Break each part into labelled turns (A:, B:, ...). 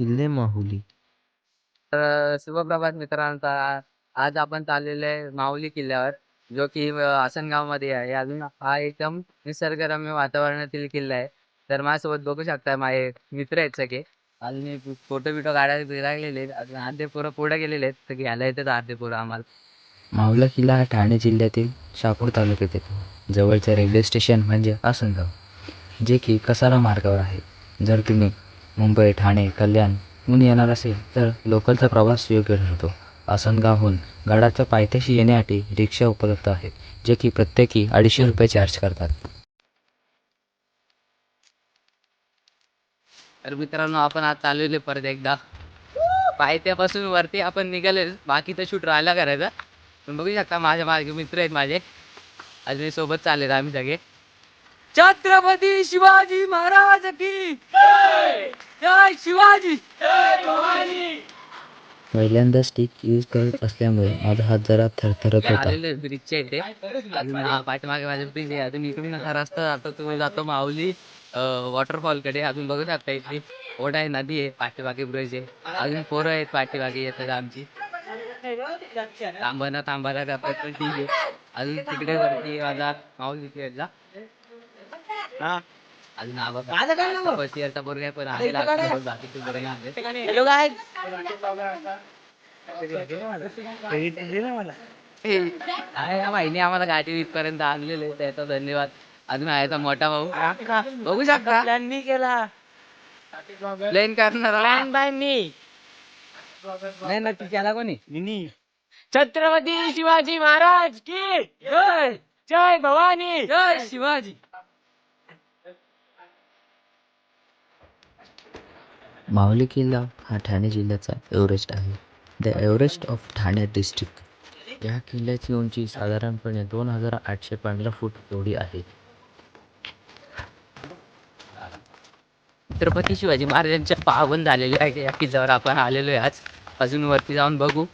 A: किल्ले माहुली.
B: तर शुभप्रभात मित्रांनो तर आज आपण चाललेलो आहे माहुली किल्ल्यावर जो की अ, आसनगावमध्ये आहे. अजून हा एकदम निसर्गरम्य वातावरणातील किल्ला आहे. तर माझ्यासोबत बघू शकता माझे मित्र आहेत सगळे. अजून मी फोटो बिटो काढायला लागलेले आहेत. अजून अर्धे पोरं पुढे गेलेले आहेत. तर घ्यायला येतात अर्धे पोरं आम्हाला.
A: मावला किल्ला हा ठाणे जिल्ह्यातील शहापूर तालुक्यात येतो जवळचे रेल्वे स्टेशन म्हणजे आसनगाव जे की कसारा मार्गावर आहे. जर तुम्ही मुंबई ठाणे कल्याणहून येणार असेल तर लोकलचा प्रवास योग्य ठरतो. आसनगावहून गडाच्या पायथ्याशी येण्यासाठी रिक्षा उपलब्ध आहेत जे की प्रत्येकी अडीचशे रुपये चार्ज करतात.
B: तर मित्रांनो आपण आज चाललेलो परत एकदा. पायथ्यापासून वरती आपण निघाले बाकीचं शूट राहिला करायचा. पण बघू शकता माझ्या मागे मित्र आहेत माझे. अजून सोबत चाललेत आम्ही सगळे. छत्रपती शिवाजी महाराज की जय! शिवाजी!
A: पहिल्यांदा स्टिक यूज करत असल्यामुळे माझा हात जरा थरथरत होता.
B: आलेले ब्रिजच्या इथे. अजून हा पाठीमागे माझे ब्रिज आहे. अजून इकडून हा रस्ता जातो तुम्ही जातो माऊली वॉटरफॉलकडे अजून बघू शकता इथली ओढा आहे नदी आहे पाठीमागे ब्रिज आहे. अजून पोरं आहेत पाठीमागे येतात आमची. थांबाना थांबायला जातात पण ठीक आहे. अजून तिकडे वरती माझा माऊली खेळला अजून बघा. फर्स्ट इयरचा पोरगा आहे पण आहे लागतो, बाकीचे पोरं नाही आले. आहे या महिने आम्हाला गाठी इथपर्यंत आणलेले त्याचा धन्यवाद. अजून आहे तो मोठा भाऊ. बघू शकता.
C: प्लॅन मी केला.
B: प्लेन करणार
C: प्लॅन बाय मी.
B: नाही नक्की केला कोणी?
C: छत्रपती शिवाजी महाराज की. जय. जय भवानी.
B: जय शिवाजी.
A: माहुली किल्ला हा ठाणे जिल्ह्याचा एव्हरेस्ट आहे. The Everest of Thane district या किल्ल्याची उंची साधारणपणे दोन हजार आठशे पंधरा फूट एवढी आहे.
B: छत्रपती शिवाजी महाराजांच्या पावन झालेले आहे. या किल्ल्यावर आपण आलेलो आहे आज. अजून वरती जाऊन बघू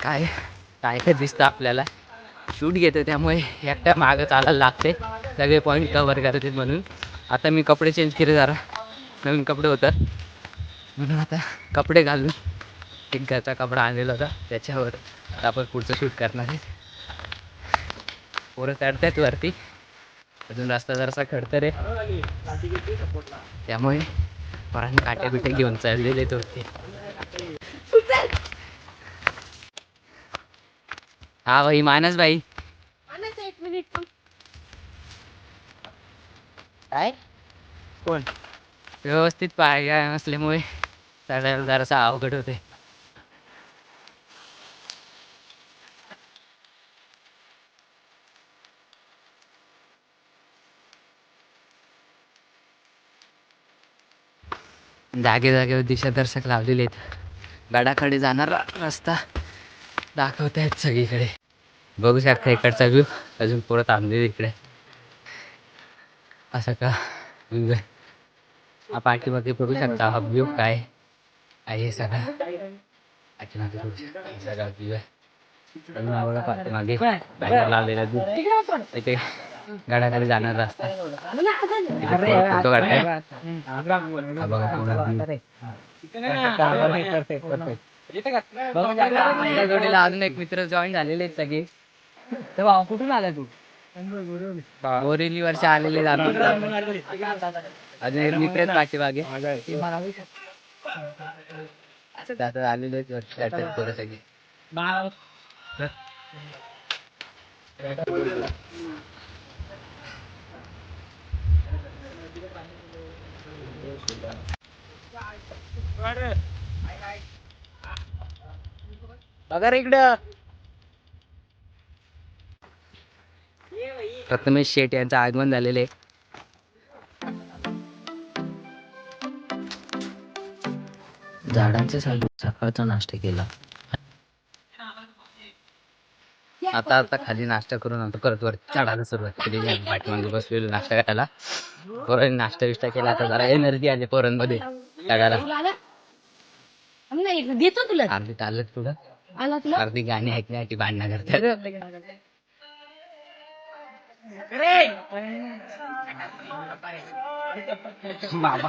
B: काय काय काय दिसतं आपल्याला. शूट घेतो त्यामुळे एकट्या मागं चालायला लागते. सगळे पॉईंट कवर करतात म्हणून. आता मी कपडे चेंज केले जरा. नवीन कपडे होतात. म्हणून आता कपडे घालून एक घरचा कपडा आणलेला होता. त्याच्यावर आपण पुढचं शूट करणार आहे. पोरं चढतायत वरती. अजून रस्ता जरासा खडतर आहे. त्यामुळे पोरांनी काट्या बिट्या घेऊन चाललेले ते होते हा भाई मानस भाई. काय?
C: कोण?
B: व्यवस्थित पाय नसल्यामुळे चढायला जरासा अवघड होते जागे जागेवर दिशादर्शक लावलेले आहेत. गडाकडे जाणारा रस्ता दाखवत आहेत सगळीकडे. बघू शकता इकडचा व्ह्यू अजून पुढं थांबलेली इकडे. असं का? म्हणजे, पाठीमागे बघू शकता हा व्ह्यू काय? हा हा बघा पाठीमागे बॅनर लावलेला. इथे जाणार रस्ता फोटो काढताय हा बघा पूर्ण view. माझ्या जोडीला अजून एक मित्र जॉईन झालेले आहेत सगळे तर भाऊ कुठून आला तू बोरिवली वर्ष आलेले जातो अजून एक मित्र आहेत पाठीमागे आता आलेले पोरं सगळे
C: बघा रे इकडं.
B: प्रथमेश शेठ यांचं आगमन झालेलं आहे.
A: झाडांच्या साली सकाळचा नाश्ता केला.
B: आता आता खाली नाश्ता करून आता परत वर चढायला सुरुवात केली. पाठीमागे बसलेलो नाश्ता करायला. पोरांनी नाश्ता बिष्टा केला. आता जरा एनर्जी आली पोरांमध्ये. चढायला.
D: देतो तुला
B: पुढं
D: आला तुला.
B: अर्धी गाणी ऐकण्यासाठी भांडणं करतात.
C: बाबा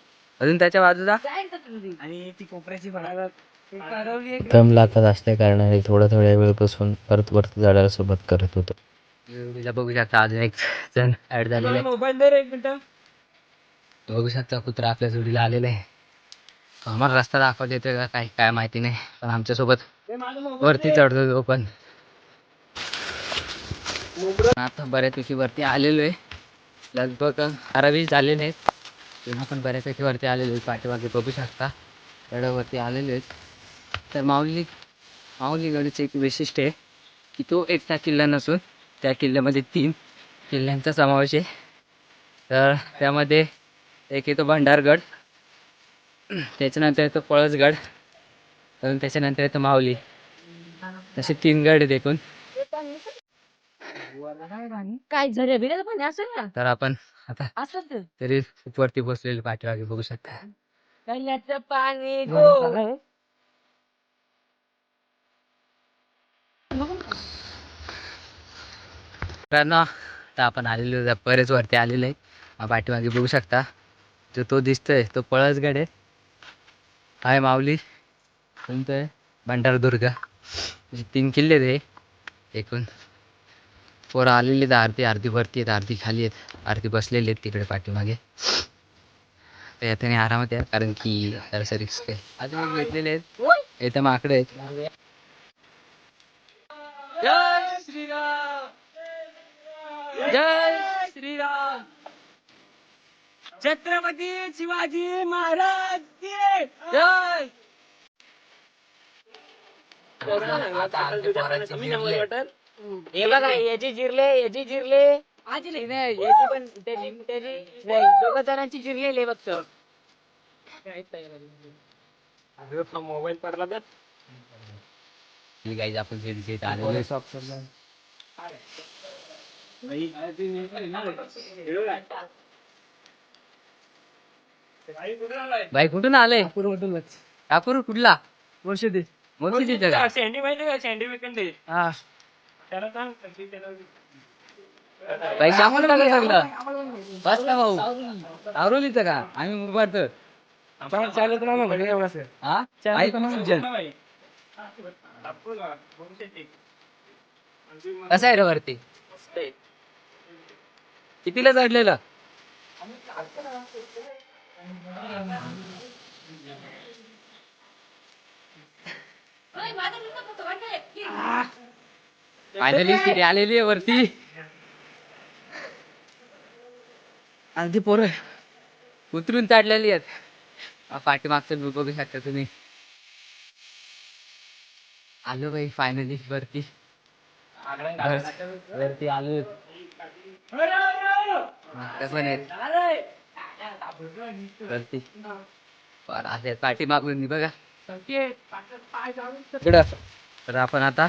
B: अजून त्याच्या बाजूला?
C: आणि ती कोपऱ्याची बनायला
A: दम लागत असल्या कारणाने थोड्या थोड्या वेळपासून परत वरती जायला सोबत करत होतो.
B: बघू शकता अजून एक जण ऍड झालेला आहे
C: मोबाईल दे रे एक मिनिट.
B: बघू शकता कुत्रा आपल्या जोडीला आलेला आहे. आम्हाला रस्ता दाखवता येतोय का काय काय माहिती नाही पण आमच्यासोबत वरती चढतो तो पण. आता बऱ्यापैकी वरती आलेलो आहे लगभग अकरा वीस झालेले आहेत. तेव्हा पण बऱ्यापैकी वरती आलेले आहेत पाठीमागे बघू शकता. गडावरती आलेले आहेत. तर माऊली माऊलीगडचं एक वैशिष्ट्य आहे की तो एकटा किल्ला नसून त्या किल्ल्यामध्ये तीन किल्ल्यांचा समावेश आहे. तर त्यामध्ये एक येतो भंडारगड त्याच्यानंतर येतो पळसगड त्याच्यानंतर येतो माऊली. तसे तीन गड आहेत एकूण.
D: काय झरे बिरे पण असेल ना
B: तर आपण आता
D: असंच
B: तरी खूप वरती बसलेले पाठीमागे बघू शकता.
D: कल्याचं पाणी गो
B: मित्रांनो आता आपण आलेलो आहे, बरेच वरती आलेलो आहे. हा पाठीमागे बघू शकता. जो तो दिसतोय तो पळसगड आहे. हाय माऊली. कोणतं भंडारदुर्ग. म्हणजे तीन किल्ले आहेत हे एकूण. पोरं आलेली आहेत अर्धी अर्धी वरती आहेत अर्धी खाली आहेत अर्धी बसलेली आहेत तिकडे पाठीमागे. तर याच्याने आरामात या कारण की जरासं रिस्क आहे. अजून भेटलेले आहेत. इथं माकडे आहेत.
C: जय श्रीराम. जय श्रीराम. छत्रपती शिवाजी महाराज की जय. हे बघा याची जिरले याची जिरले. आजी नाही याची पण त्याची त्याची नाही दोघं जणांची जिरलेले फक्त मोबाईल पडला तर.
B: गाईज आपण जे जे इथं आलेलो आहे. बाई कुठून आले? कापूर कुठला?
C: मुर्शिदी
B: का?
C: सँडी माहिती का? सँडी विकन दे.
B: हा.
C: त्याला सांग
B: टाकलं सगळं. बस का भाऊ. आवरोलीचं का? आम्ही मुंबईत
C: आपण चालत राहा म्हणजे एवढं
B: हा? उज्जैन. कसं आहे रे वरती? कितीला चढलेलं? फायनली तिथे आलेली आहे वरती. अगदी पोरं. उतरून चढलेली आहेत. पाठीमागचं view बघू शकता तुम्ही आलो बाई फायनली वरती. वर- वरती आलो. कसं आहेत. वरती. वर आले पाठीमागून बघा. तर आपण आता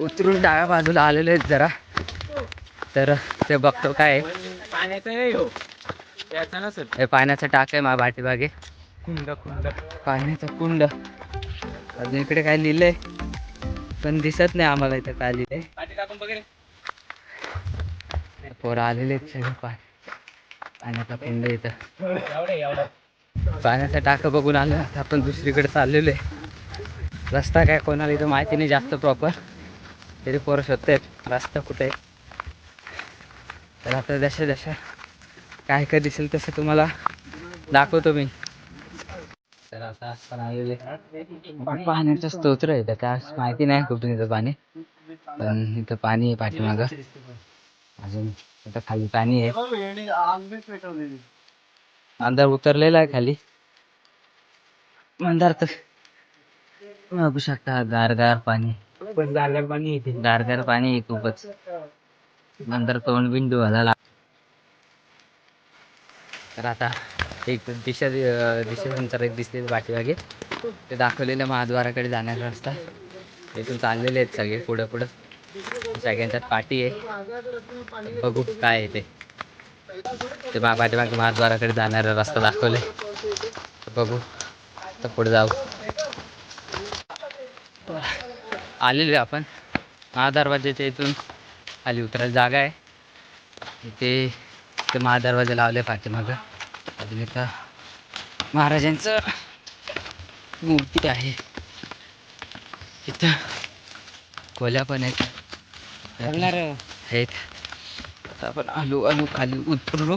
B: उतरून डाव्या बाजूला आलेलो आहेत जरा. तर ते बघतो काय.
C: पाण्याचं हो
B: पाण्याचा टाक आहे माझ्या पाठीमागे.
C: कुंड कुंड.
B: पाण्याचं कुंड. अजून इकडे काय लिहिलंय? पण दिसत नाही आम्हाला इथं काय लिहिलंय. पोरं आलेले आहेत सगळे पाण्याचा कुंड इथं. पाण्याचा टाकं बघून आलो. आपण दुसरीकडे चाललेलो आहे. रस्ता काय कोणाला इथं माहिती नाही जास्त प्रॉपर तरी पोरं शोधतायत. रस्ता कुठे आहे? तर आता जशा जशा काय काय दिसेल तसं तुम्हाला दाखवतो मी. तर आता आपण आलेले पाण्याचं स्तोत्र आहे. त्या माहिती नाही कुठून इथं पाणी. पण इथं पाणी आहे पाठीमागं. अजून इथं खाली पाणी आहे. अंधार उतरलेला आहे खाली. अंधार तर. बघू शकता गार गार पाणी.
C: पण गारगार पाणी येते
B: गारगार पाणी आहे खूपच. नंतर तोंड बिंदू झाला तर आता एक दिशा दिशेनंतर एक दिसते पाठीमागे ते दाखवलेलं महाद्वाराकडे जाण्याचा रस्ता. इथून चाललेले आहेत सगळे पुढं पुढं. सगळ्यांच्यात पाठी आहे. बघू काय आहे ते. ते पाठीमागे महाद्वाराकडे जाणारा रस्ता दाखवले बघू. तर पुढे जाऊ. आलेलो आहे आपण. महादरवाज्याच्या इथून खाली उतरायला जागा आहे. इथे ते महादरवाजा लावले पाठीमागं. अजून इथं महाराजांचं मूर्ती आहे. इथं खोल्या पण आहेत. आहेत. आता आपण आलो आलो खाली उतरलो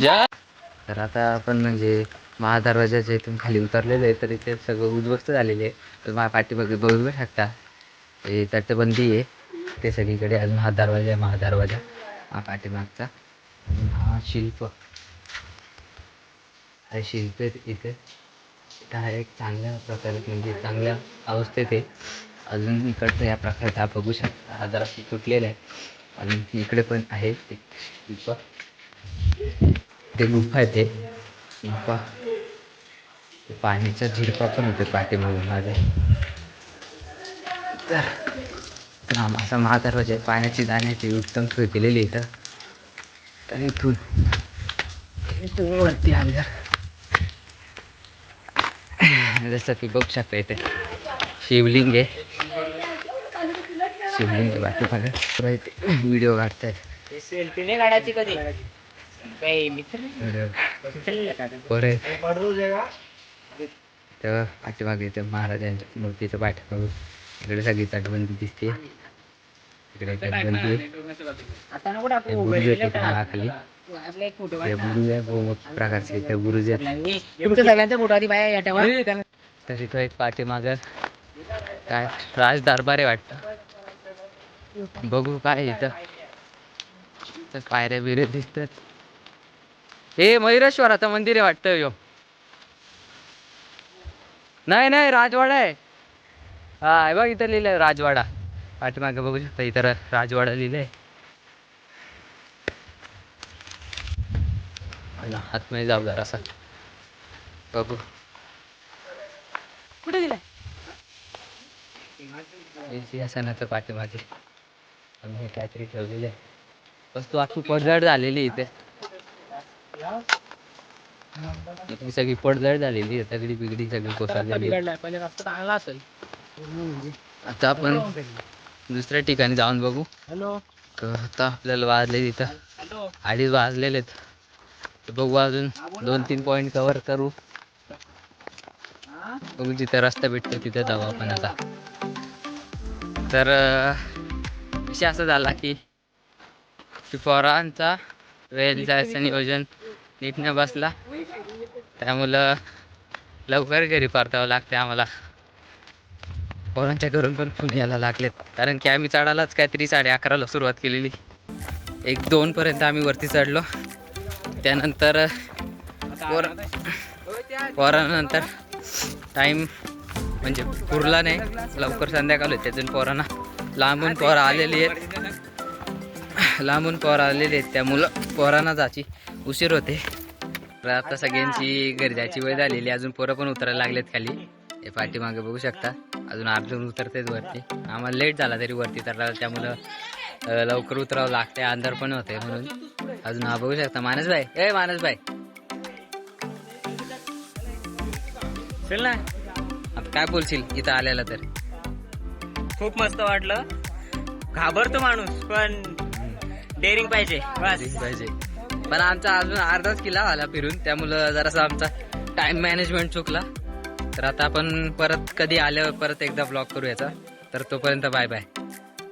B: जा. तर आता आपण म्हणजे महादरवाजाच्या इथून खाली उतरलेलो आहे तर इथे सगळं उद्ध्वस्त झालेले आहे. तर माझ्या पाठीमागे बघू शकता. हे तटबंदी आहे. ते सगळीकडे अजून महादरवाजा आहे महादरवाजा. हा पाठीमागचा. हा शिल्प. हा शिल्प इथे. इथं हा एक चांगल्या प्रकारे म्हणजे चांगल्या अवस्थेत आहे. अजून इकडचं या प्रकारे हा बघू शकता. हा जरा तुटलेला आहे. अजून इकडे पण आहे ते शिल्प. ते गुफा आहे ते? गुफा ते पाण्याचा झिरपा पण होते पाठीमागून माझ्या. तर तर असा महादरवाजा आहे. पाण्याची जाण्याची उत्तम सोय केलेली आहे इथं. तर इथून इथून वरती आल्या जसं की बघू शकता इथे. शिवलिंग आहे. शिवलिंग आहे बाकी पुरा व्हिडिओ काढतायत.
C: सेल्फी नाही काढायची कधी?
B: पाठीमागे इथे महाराजांच्या मूर्तीचं पाठीमागे इकडे सगळी तटबंदी दिसते. इकडे तटबंदी आहे. प्रकारचे इथे बुरुज आहेत.
C: तुमच्या सगळ्यांचा फोटो आधी बाया या ठेवा.
B: तर इथं एक पाठीमागं काय राज दरबार आहे वाटतं. बघू काय इथं. तर पायऱ्या बिऱ्या दिसतात. हे मयुरेश्वराचं मंदिर आहे वाटतं यो. नाही नाही राजवाडा आहे. हा बघ इथं लिहिलंय राजवाडा. पाठीमागे बघू शकता इथं राजवाडा लिहिलंय. आतमध्ये जाऊ जरा असं. बघू.
C: कुठे दिलाय
B: सिंहासनाचं पाठीमागे. आम्ही काहीतरी ठेवलेलं आहे वस्तू आखी पडझड झालेली इथे. इथे सगळी पडझड झालेली आहे तगडी बिगडी सगळी कोसळलेली.
C: बिघडलाय पहिले रस्ता चांगला असेल.
B: आता आपण दुसऱ्या ठिकाणी जाऊन बघू.
C: हॅलो.
B: आता आपल्याला वाजले तिथं. अडीच वाजलेले आहेत. बघू अजून दोन तीन पॉईंट कव्हर करू. बघू जिथे रस्ता भेटतो तिथे जाऊ आपण आता. तर विषय असा झाला की पोरांचा वेळ जायचं नियोजन नीट न बसला त्यामुळं लवकर घरी परतावं लागते आम्हाला. पोरांच्या घरून पण फोन यायला लागलेत. कारण की आम्ही चढायलाच काहीतरी साडे अकराला सुरुवात केलेली. एक दोनपर्यंत आम्ही वरती चढलो. त्यानंतर पोर पोरानंतर टाईम म्हणजे पुरला नाही. लवकर संध्याकाळ होते अजून पोरांना. लांबून पोरं आलेली आहेत. लांबून पोरं आलेली आहेत त्यामुळं पोरांना जायची. उशीर होते. तर आता सगळ्यांची घरी जायची वेळ झालेली. अजून पोरं पण उतरायला लागलेत खाली. हे पाठीमागे बघू शकता. अजून अर्धून उतरतेच वरती. आम्हाला लेट झाला तरी वरती तर त्यामुळं लवकर उतरावं लागते अंधार पण होते म्हणून. अजून हा बघू शकता. मानस भाई ए मानस भाई
C: चल ना.
B: आता काय बोलशील? इथं आलेला तर.
C: खूप मस्त वाटलं. घाबरतो माणूस पण डेअरिंग पाहिजे.
B: पाहिजे. पण आमचा अजून अर्धाच किल्ला झाला फिरून. त्यामुळं जरासा आमचा टाइम मॅनेजमेंट चुकला. तर आता आपण परत कधी आल्यावर परत एकदा ब्लॉग करू याचा तर तोपर्यंत बाय बाय